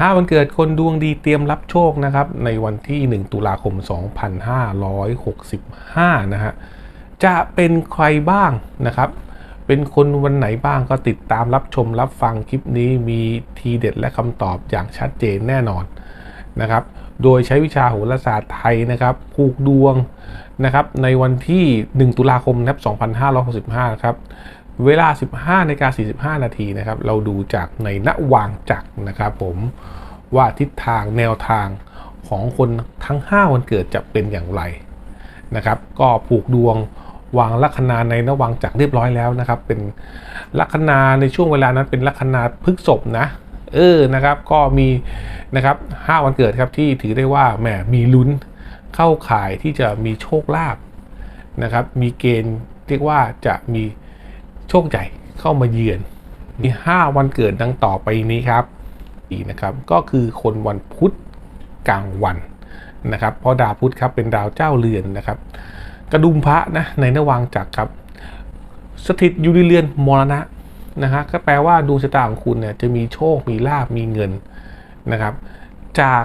ห้าวันเกิดคนดวงดีเตรียมรับโชคนะครับ ในวันที่ 1 ตุลาคม 2565 นะฮะ จะเป็นใครบ้างนะครับ เป็นคนวันไหนบ้างก็ติดตามรับชมรับฟังคลิปนี้มีทีเด็ดและคำตอบอย่างชัดเจนแน่นอนนะครับ โดยใช้วิชาโหราศาสตร์ไทยนะครับผูกดวงนะครับในวันที่ 1 ตุลาคมนะครับ2565 ครับ เวลา 15นาฬิกา45 นาทีนะครับ เราดูจากในณวางจักรนะครับผมว่าทิศทางแนวทางของคนทั้ง 5 วันเกิดจะเป็นอย่างไรนะครับ ก็ผูกดวงวางลัคนาในนวังจักรเรียบร้อยแล้วนะครับ เป็นลัคนาในช่วงเวลานั้นเป็นลัคนาพฤกษบนะ เออนะครับ ก็มีนะครับ5วันเกิดครับที่ถือได้ว่าแหมมีลุ้นเข้าข่ายที่จะมีโชคลาภนะครับ มีเกณฑ์เรียกว่าจะมี โชคใหญ่เข้ามาเยือน มี 5 วันเกิดดังต่อไปนี้ครับอีนะครับ ก็คือคนวันพุธกลางวันนะครับ เพราะดาวพุธครับเป็นดาวเจ้าเรือนนะครับ กระดุมพระนะในนวังจักรครับ สถิตอยู่ในเรือนมรณะนะฮะก็แปลว่าดวงชะตาของคุณเนี่ยจะมีโชค มีลาบมีเงินนะครับ จาก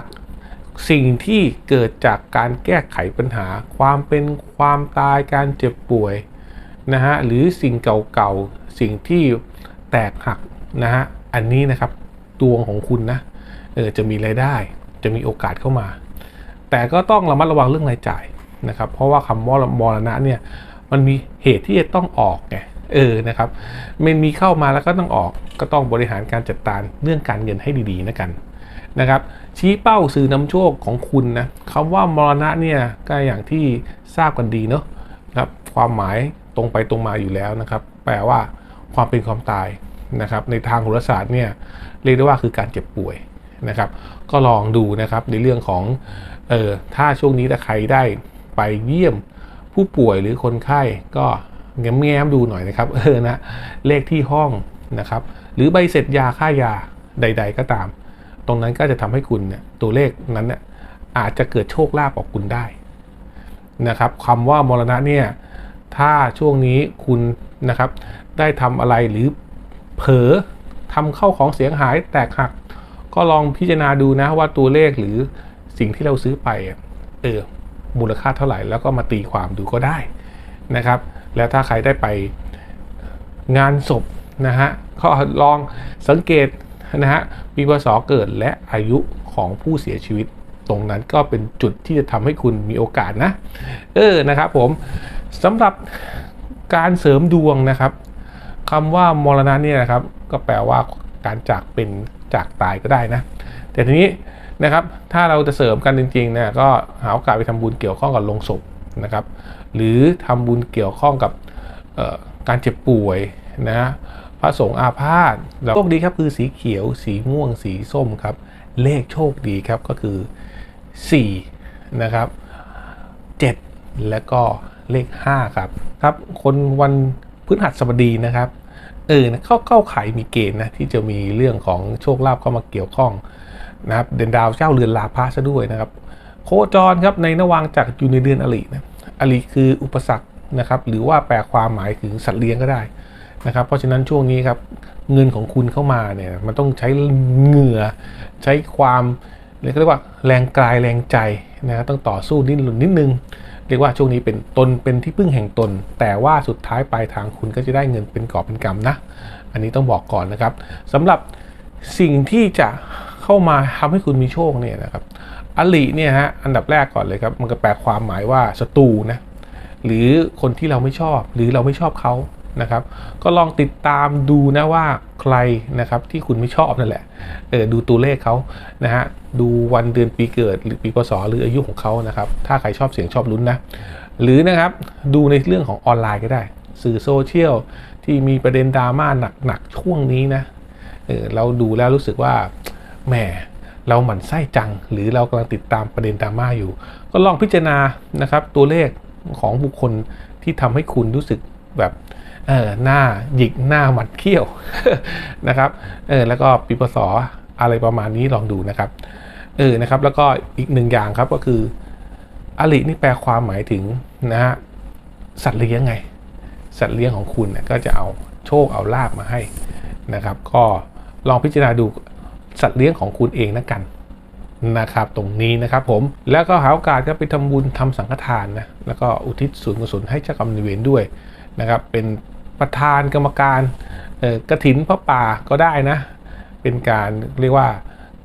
สิ่งที่เกิดจากการแก้ไขปัญหา ความเป็นความตายการเจ็บป่วย นะฮะหรือสิ่งเก่าๆสิ่งที่แตกหักนะฮะอันนี้นะครับดวงของคุณนะเออจะมีรายได้ จะมีโอกาสเข้ามา แต่ก็ต้องระมัดระวังเรื่องรายจ่ายนะครับ เพราะว่าคำว่ามรณะเนี่ยมันมีเหตุที่จะต้องออกไงเออนะครับมันมีเข้ามาแล้วก็ต้องออกก็ต้องบริหารการจัดการเรื่องการเงินให้ดีๆนะกันนะครับ ชี้เป้าสื่อนำโชคของคุณนะคำว่ามรณะเนี่ยก็อย่างที่ทราบกันดีเนาะนะครับความหมาย ตรงไปตรงมาอยู่แล้วนะครับ แปลว่าความเป็นความตายนะครับ ในทางโหราศาสตร์เนี่ยเรียกได้ว่าคือการเจ็บป่วยนะครับ ก็ลองดูนะครับในเรื่องของเออถ้าช่วงนี้ถ้าใครได้ไปเยี่ยมผู้ป่วยหรือคนไข้ก็แง้มๆดูหน่อยนะครับเออนะเลขที่ห้องนะครับ หรือใบเสร็จยาค่ายาใด ๆ ก็ตาม ตรงนั้นก็จะทำให้คุณเนี่ยตัวเลขนั้นเนี่ยอาจจะเกิดโชคลาภออกคุณได้นะครับคำว่ามรณะเนี่ย ถ้าช่วงนี้คุณนะครับได้ทำอะไรหรือเผลอทำเข้าของเสียงหายแตกหัก ก็ลองพิจารณาดูนะว่าตัวเลขหรือสิ่งที่เราซื้อไปเออมูลค่าเท่าไหร่แล้วก็มาตีความดูก็ได้นะครับ แล้วถ้าใครได้ไปงานศพนะฮะก็ลองสังเกตนะฮะปีพศเกิดและอายุของผู้เสียชีวิต ตรงนั้นก็เป็นจุดที่จะทำให้คุณมีโอกาสนะ เออนะครับผม สำหรับการเสริมดวงนะครับคำว่ามรณะเนี่ยนะครับ ก็แปลว่าการจากเป็นจากตายก็ได้นะ แต่ทีนี้นะครับถ้าเราจะเสริมกันจริงๆเนี่ยก็หาโอกาสไปทำบุญเกี่ยวข้องกับลงศพนะครับ หรือทำบุญเกี่ยวข้องกับการเจ็บป่วยนะฮะพระสงฆ์อาพาธโชคดีครับคือสีเขียว สีม่วง สีส้มครับ เลขโชคดีครับก็คือ4นะครับ7 แล้วก็ เลข 5 ครับครับ คนวันพฤหัสบดีนะครับเออเข้าเข้าขายมีเกณฑ์นะที่จะมีเรื่องของโชคลาภเข้ามาเกี่ยวข้องนะครับเดือนดาวเจ้าเรือนลาพาซะด้วยนะครับ โคจรครับในนวางจากอยู่ในเดือนอรินะอริคืออุปสรรคนะครับ หรือว่าแปลความหมายถึงสัตว์เลี้ยงก็ได้นะครับ เพราะฉะนั้นช่วงนี้ครับเงินของคุณเข้ามาเนี่ยมันต้องใช้เหงื่อใช้ความเรียกว่าแรงกายแรงใจนะครับต้องต่อสู้ดิ้นรนนิดนึง เรียกว่าช่วงนี้เป็นตนเป็นที่พึ่งแห่งตน แต่ว่าสุดท้ายปลายทางคุณก็จะได้เงินเป็นกอบเป็นกำนะ อันนี้ต้องบอกก่อนนะครับสำหรับสิ่งที่จะเข้ามาทำให้คุณมีโชคเนี่ยนะครับอลิเนี่ยฮะอันดับแรกก่อนเลยครับมันก็แปลความหมายว่าศัตรูนะหรือคนที่เราไม่ชอบหรือเราไม่ชอบเขา นะครับ ก็ลองติดตามดูนะว่าใครนะครับที่คุณไม่ชอบนั่นแหละเออดูตัวเลขเขานะฮะดูวันเดือนปีเกิดหรือปีพศหรืออายุของเขานะครับ ถ้าใครชอบเสียงชอบลุ้นนะหรือนะครับดูในเรื่องของออนไลน์ก็ได้ สื่อโซเชียลที่มีประเด็นดราม่าหนักๆช่วงนี้นะเออเราดูแล้วรู้สึกว่าแหมเราหมั่นไส้จัง หรือเรากำลังติดตามประเด็นดราม่าอยู่ ก็ลองพิจารณานะครับตัวเลขของบุคคลที่ทำให้คุณรู้สึกแบบ เออหน้าหยิกหน้าหมัดเขี้ยวนะครับเออแล้วก็ปีพศอะไรประมาณนี้ลองดูนะครับเออนะครับ แล้วก็อีกหนึ่งอย่างครับก็คืออลินี่แปลความหมายถึงนะฮะสัตว์เลี้ยงไง สัตว์เลี้ยงของคุณเนี่ยก็จะเอาโชคเอาลาบมาให้นะครับ ก็ลองพิจารณาดูสัตว์เลี้ยงของคุณเองนะกันนะครับตรงนี้นะครับผมแล้วก็หาโอกาสก็ไปทำบุญทำสังฆทานนะแล้วก็อุทิศส่วนกุศลให้เจ้ากรรมนายเวรด้วยนะครับเป็น ประธานกรรมการกระถินพระป่าก็ได้นะ เป็นการเรียกว่า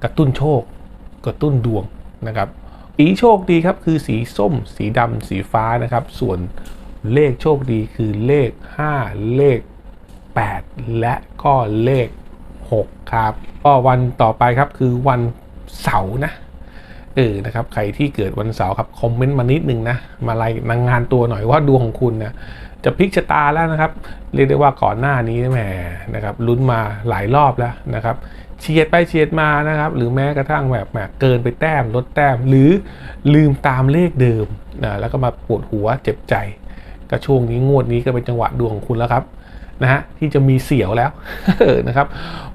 กระตุ้นโชค กระตุ้นดวงนะครับสีโชคดีครับคือสีส้ม สีดำสีฟ้านะครับ ส่วนเลขโชคดีคือเลข 5 เลข 8 และก็เลข 6 ครับ ก็วันต่อไปครับคือวันเสาร์นะเออนะครับใครที่เกิดวันเสาร์ครับคอมเมนต์มานิดนึงนะ มารายนางงานตัวหน่อยว่าดวงของคุณนะ จะพลิกชะตาแล้วนะครับ เรียกได้ว่าก่อนหน้านี้แหมนะครับลุ้นมาหลายรอบแล้วนะครับเฉียดไปเฉียดมานะครับ หรือแม้กระทั่งแบบแหมเกินไปแต้มลดแต้ม หรือลืมตามเลขเดิมนะแล้วก็มาปวดหัวเจ็บใจก็ช่วงนี้งวดนี้ก็เป็นจังหวะดวงของคุณแล้วครับนะฮะที่จะมีเสียวแล้วนะครับ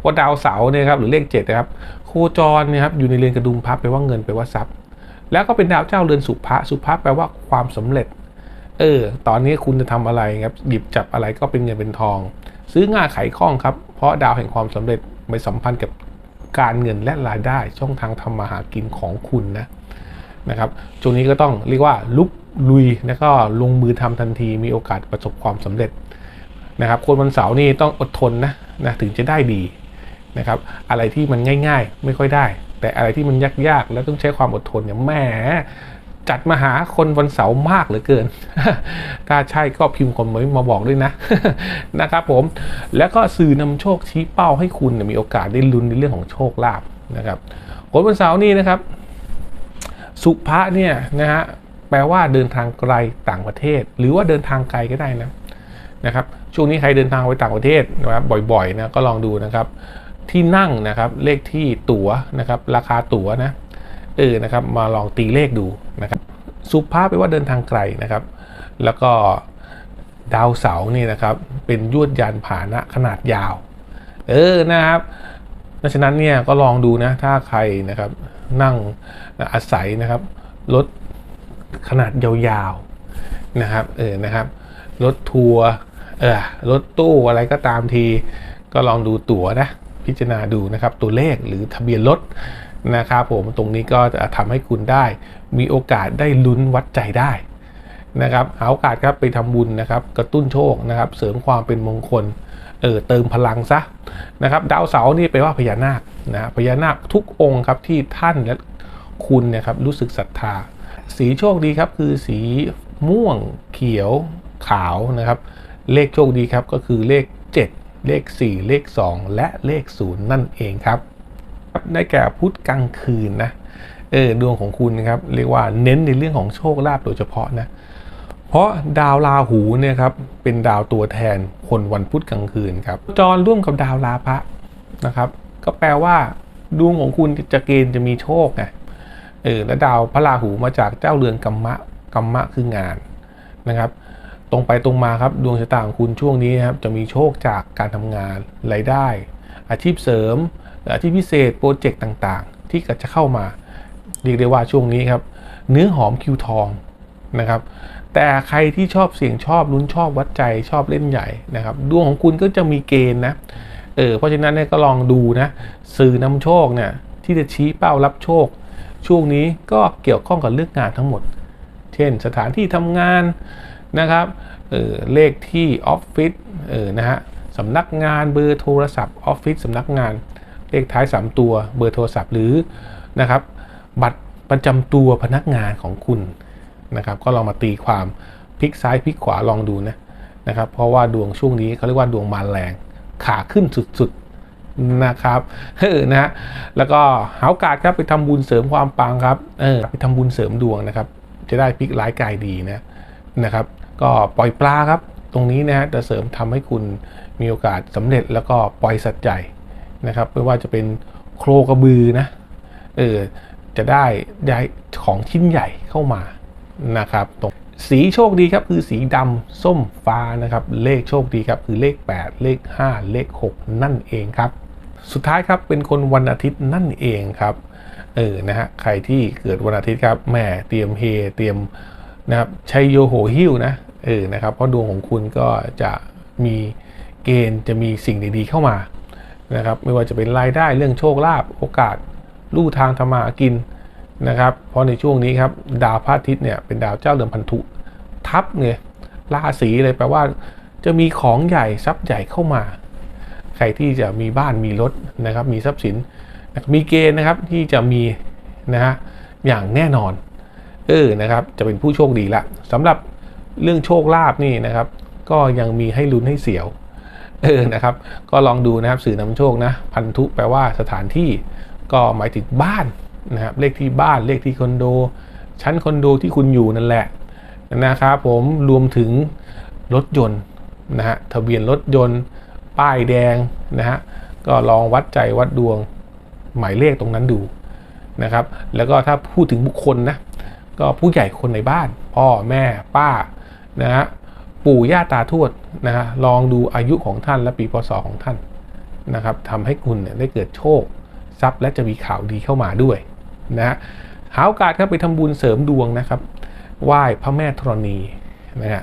ว่าดาวเสาร์เนี่ยครับหรือเลข7นะครับโคจรเนี่ยครับอยู่ในเรือนกระดุมพับแปลว่าเงินแปลว่าทรัพย์ แล้วก็เป็นดาวเจ้าเรือนสุภะสุภะแปลว่าความสำเร็จ เออ ตอนนี้คุณจะทำอะไรครับหยิบจับอะไรก็เป็นเงินเป็นทอง ซื้อง่ายขายคล่องครับ เพราะดาวแห่งความสำเร็จไปสัมพันธ์กับการเงินและรายได้ช่องทางทำมาหากินของคุณนะนะครับช่วงนี้ก็ต้องเรียกว่าลุกลุยแล้วก็ลงมือทำทันทีมีโอกาสประสบความสำเร็จนะครับคนวันเสาร์นี่ต้องอดทนนะนะถึงจะได้ดีนะครับอะไรที่มันง่าย ๆ ไม่ค่อยได้ แต่อะไรที่มันยากๆ แล้วต้องใช้ความอดทนเนี่ยแหม จัดมาหาคนวันเสาร์มากเหลือเกิน ถ้าใช่ก็พิมพ์คอมเมนต์มาบอกด้วยนะนะครับผม แล้วก็สื่อนำโชคชี้เป้าให้คุณมีโอกาสได้ลุ้นในเรื่องของโชคลาภนะครับคนวันเสาร์นี้นะครับ สุภะเนี่ยนะฮะแปลว่าเดินทางไกลต่างประเทศ หรือว่าเดินทางไกลก็ได้นะนะครับช่วงนี้ใครเดินทางไปต่างประเทศนะครับบ่อยๆนะก็ลองดูนะครับ ที่นั่งนะครับเลขที่ตั๋วนะครับ ราคาตั๋วนะ เออนะครับมาลองตีเลขดูนะครับสุภาพแปลว่าเดินทางไกลนะครับ แล้วก็ดาวเสาร์นี่นะครับเป็นยวดยานผานะขนาดยาว เออนะครับดังฉะนั้นเนี่ยก็ลองดูนะถ้าใครนะครับนั่งอาศัยนะครับรถขนาดยาวๆนะครับเออนะครับรถทัวร์เออรถตู้อะไรก็ตามที ก็ลองดูตั๋วนะพิจารณาดูนะครับตัวเลขหรือทะเบียนรถ นะครับผมตรงนี้ก็จะทำให้คุณได้ มีโอกาสได้ลุ้นวัดใจได้นะครับหาโอกาสครับไปทำบุญนะครับ กระตุ้นโชคนะครับ เสริมความเป็นมงคลเออเติมพลังซะนะครับ ดาวเสาร์นี่แปว่าพญานาคนะพญานาคทุกองค์ครับที่ท่านและคุณนี่ยครับรู้สึกศรัทธา สีโชคดีครับคือสีม่วงเขียวขาวนะครับ เลขโชคดีครับก็คือเลข 7 เลข 4 เลข 2 และเลข 0 นั่นเองครับ ได้แก่พุธกลางคืนนะเออดวงของคุณนะครับเรียกว่าเน้นในเรื่องของโชคลาภโดยเฉพาะนะเพราะดาวราหูเนี่ยครับเป็นดาวตัวแทนคนวันพุธกลางคืนครับจรร่วมกับดาวราพะนะครับ ก็แปลว่าดวงของคุณจะเกณฑ์จะมีโชคไงเออและดาวพระราหูมาจากเจ้าเรือนกัมมะกัมมะคืองานนะครับ ตรงไปตรงมาครับดวงชะตาของคุณช่วงนี้นะครับจะมีโชคจากการทำงานรายได้ อาชีพเสริม หรืออาชีพพิเศษโปรเจกต์ต่างๆ ที่จะเข้ามาเรียกได้ว่าช่วงนี้ครับ เนื้อหอมคิวทองนะครับ แต่ใครที่ชอบเสี่ยงชอบลุ้นชอบวัดใจชอบเล่นใหญ่นะครับดวงของคุณก็จะมีเกณฑ์นะเออเพราะฉะนั้นเนี่ยก็ลองดูนะสื่อนำโชคเนี่ยที่จะชี้เป้ารับโชค ช่วงนี้ก็เกี่ยวข้องกับเรื่องงานทั้งหมด เช่นสถานที่ทำงานนะครับเออเลขที่ออฟฟิศเออนะฮะสำนักงานเบอร์โทรศัพท์ออฟฟิศสำนักงาน เลขท้าย 3 ตัว เบอร์โทรศัพท์หรือนะครับบัตรประจำตัวพนักงานของคุณนะครับ ก็ลองมาตีความพลิกซ้ายพลิกขวาลองดูนะนะครับ เพราะว่าดวงช่วงนี้เขาเรียกว่าดวงมาแรงขาขึ้นสุดๆนะครับเออนะฮะแล้วก็หาโอกาสครับไปทำบุญเสริมความปังครับเออไปทำบุญเสริมดวงนะครับ จะได้พลิกร้ายกายดีนะนะครับ ก็ปล่อยปลาครับ ตรงนี้นะฮะจะเสริมทำให้คุณมีโอกาสสำเร็จแล้วก็ปล่อยสัตว์ใจ นะครับไม่ว่าจะเป็นโครกระบือนะเออจะได้ย้ของชิ้นใหญ่เข้ามานะครับตรงสีโชคดีครับคือสีดำส้มฟ้านะครับ เลขโชคดีครับคือเลข 8 เลข 5 เลข 6 นั่นเองครับ สุดท้ายครับเป็นคนวันอาทิตย์นั่นเองครับเออนะฮะใครที่เกิดวันอาทิตย์ครับแหม่เตรียมเฮเตรียมนะครับชัยโยโหหิ้วนะเออนะครับเพราะดวงของคุณก็จะมีเกณฑ์จะมีสิ่งดีๆเข้ามา นะครับไม่ว่าจะเป็นรายได้เรื่องโชคลาภโอกาสลู่ทางทำมากินนะครับ เพราะในช่วงนี้ครับดาวพระอาทิตย์เนี่ยเป็นดาวเจ้าเรือนพันธุทับไงราศีเลยแปลว่า จะมีของใหญ่ทรัพย์ใหญ่เข้ามา ใครที่จะมีบ้านมีรถนะครับมีทรัพย์สิน มีเกณฑ์นะครับที่จะมีนะฮะอย่างแน่นอนเออนะครับจะเป็นผู้โชคดีละสำหรับเรื่องโชคลาภนี่นะครับ ก็ยังมีให้ลุ้นให้เสียว เออนะครับ ก็ลองดูนะครับสื่อนำโชคนะ พันธุแปลว่าสถานที่ ก็หมายถึงบ้านนะครับเลขที่บ้านเลขที่คอนโด ชั้นคอนโดที่คุณอยู่นั่นแหละนะครับผมรวมถึงรถยนต์นะฮะทะเบียนรถยนต์ ป้ายแดงนะฮะก็ลองวัดใจวัดดวงหมายเลขตรงนั้นดูนะครับ แล้วก็ถ้าพูดถึงบุคคลนะก็ผู้ใหญ่คนในบ้าน พ่อแม่ป้านะฮะ ปู่ย่าตาทวดนะฮะลองดูอายุของท่านและปีพศของท่านนะครับทำให้คุณเนี่ยได้เกิดโชคทรัพย์และจะมีข่าวดีเข้ามาด้วยนะฮะหาโอกาสครับไปทำบุญเสริมดวงนะครับไหว้พระแม่ธรณีนะฮะ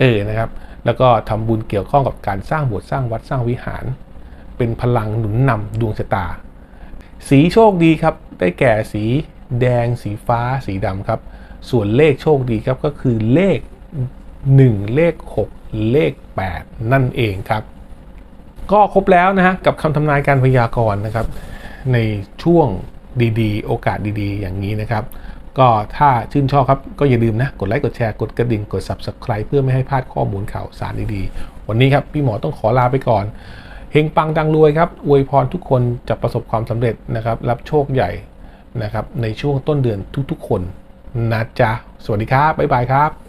เออนะครับแล้วก็ทำบุญเกี่ยวข้องกับการสร้างโบสถ์สร้างวัดสร้างวิหาร เป็นพลังหนุนนำดวงชะตา สีโชคดีครับ ได้แก่สีแดงสีฟ้าสีดำครับ ส่วนเลขโชคดีครับก็คือเลข 1 เลข 6 เลข 8 นั่นเองครับ ก็ครบแล้วนะฮะกับคำทำนายการพยากรณ์นะครับ ในช่วงดีๆ โอกาสดีๆ อย่างนี้นะครับ ก็ถ้าชื่นชอบครับ ก็อย่าลืมนะ กดไลค์ กดแชร์ กดกระดิ่ง กด Subscribe เพื่อไม่ให้พลาดข้อมูลข่าวสารดีๆ วันนี้ครับ พี่หมอต้องขอลาไปก่อนเฮงปังดังรวยครับ อวยพรทุกคนจะประสบความสำเร็จนะครับ รับโชคใหญ่นะครับ ในช่วงต้นเดือนทุกๆ คนนะจ๊ะ สวัสดีครับ บ๊ายบายครับ